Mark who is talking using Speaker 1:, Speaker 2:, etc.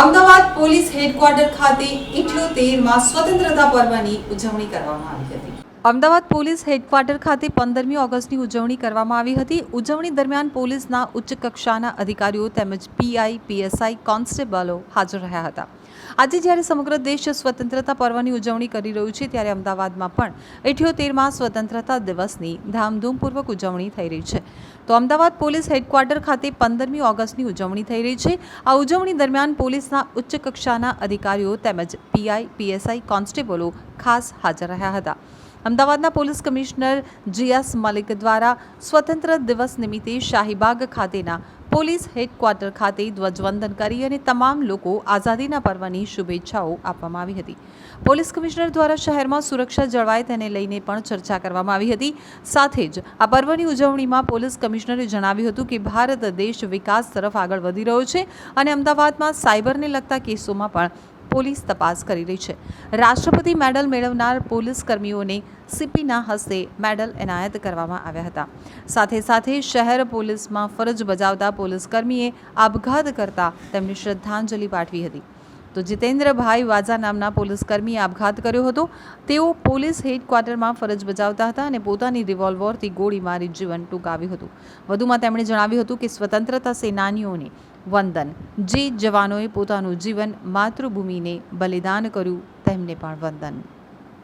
Speaker 1: Ahmedabad police headquarter ખાતે ઇઠ્યોતેરમાં સ્વતંત્રતા પર્વની ઉજવણી કરવામાં આવી હતી. અમદાવાદ પોલીસ હેડક્વાર્ટર ખાતે પંદરમી ઓગસ્ટની ઉજવણી કરવામાં આવી હતી. ઉજવણી દરમિયાન પોલીસના ઉચ્ચ કક્ષાના અધિકારીઓ તેમજ પીઆઈ, પીએસઆઈ, કોન્સ્ટેબલો હાજર રહ્યા હતા. આજે જ્યારે સમગ્ર દેશ સ્વતંત્રતા પર્વની ઉજવણી કરી રહ્યું છે, ત્યારે અમદાવાદમાં પણ ઇઠ્યોતેરમાં સ્વતંત્રતા દિવસની ધામધૂમપૂર્વક ઉજવણી થઈ રહી છે. તો અમદાવાદ પોલીસ હેડક્વાર્ટર ખાતે પંદરમી ઓગસ્ટની ઉજવણી થઈ રહી છે. આ ઉજવણી દરમિયાન પોલીસના ઉચ્ચ કક્ષાના અધિકારીઓ તેમજ પીઆઈ, પીએસઆઈ, કોન્સ્ટેબલો ખાસ હાજર રહ્યા હતા. અમદાવાદના પોલીસ કમિશનર જીએસ મલિક દ્વારા સ્વતંત્ર દિવસ નિમિત્તે શાહીબાગ ખાતેના પોલીસ હેડક્વાર્ટર ખાતે ધ્વજવંદન કરી અને તમામ લોકો આઝાદીના પર્વની શુભેચ્છાઓ આપવામાં આવી હતી. પોલીસ કમિશનર દ્વારા શહેરમાં સુરક્ષા જળવાય તેને લઈને પણ ચર્ચા કરવામાં આવી હતી. સાથે જ આ પર્વની ઉજવણીમાં પોલીસ કમિશનરે જણાવ્યું હતું કે ભારત દેશ વિકાસ તરફ આગળ વધી રહ્યો છે અને અમદાવાદમાં સાયબરને લગતા કેસોમાં પણ પોલીસ તપાસ કરી રહી છે. રાષ્ટ્રપતિ મેડલ મેળવનાર પોલીસ કર્મીઓને સીપીના હસ્તે મેડલ એનાયત કરવામાં આવ્યા હતા. સાથે સાથે શહેર પોલીસમાં ફરજ બજાવતા પોલીસ કર્મીએ આપઘાત કરતા તેમને શ્રદ્ધાંજલિ પાઠવી હતી. તો જીતેન્દ્રભાઈ વાજા નામના પોલીસ કર્મીએ આપઘાત કર્યો હતો. તેઓ પોલીસ હેડક્વાર્ટરમાં ફરજ બજાવતા હતા અને પોતાની રિવોલ્વરથી ગોળી મારી જીવન ટૂંકાવ્યું હતું. વધુમાં તેમણે જણાવ્યું હતું કે સ્વતંત્રતા સેનાનીઓને વંદન. જે જવાનોએ પોતાનું જીવન માતૃભૂમિને બલિદાન કર્યું, તેમને પણ વંદન.